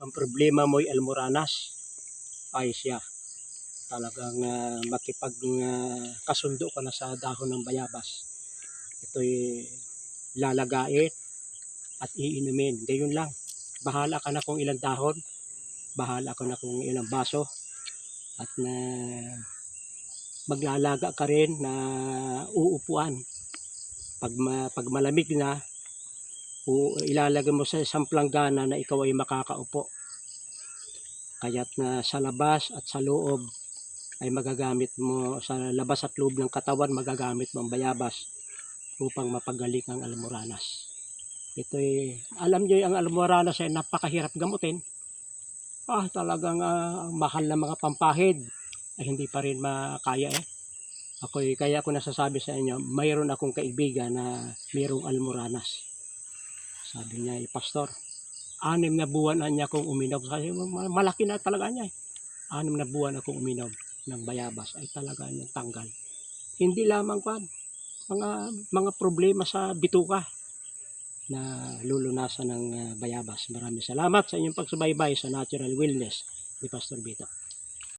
ang problema mo'y almoranas, ay siya. Talagang uh, makipag ah, kasundo ka na sa dahon ng bayabas. Ito'y lalagain at iinumin. Gayon lang. Bahala ka na kung ilang dahon. Bahala ka na kung ilang baso. At na maglalaga ka rin na uupuan. Pag, ma, pag malamig na, u, ilalagay mo sa isang planggana na ikaw ay makakaupo. Kaya't na sa labas at sa loob ay magagamit mo sa labas at loob ng katawan magagamit mo ang bayabas upang mapagaling ang almoranas. Ito ay, alam niyo ang almoranas ay napakahirap gamutin. Ah, talagang ah, mahal na mga pampahid ay hindi pa rin makaya eh. Ako kaya ako nasasabi sa inyo, mayroon akong kaibigan na mayroong almoranas. Sabi niya, Pastor, anim na buwan na niya akong uminom. Kasi ma- malaki na talaga niya eh. Anim na buwan akong uminom ng bayabas ay talaga niyang tanggal. Hindi lamang pa mga mga problema sa bituka na lulunasan ng ah, bayabas. Maraming salamat sa inyong pagsubaybay sa Natural Wellness ni Pastor Vito.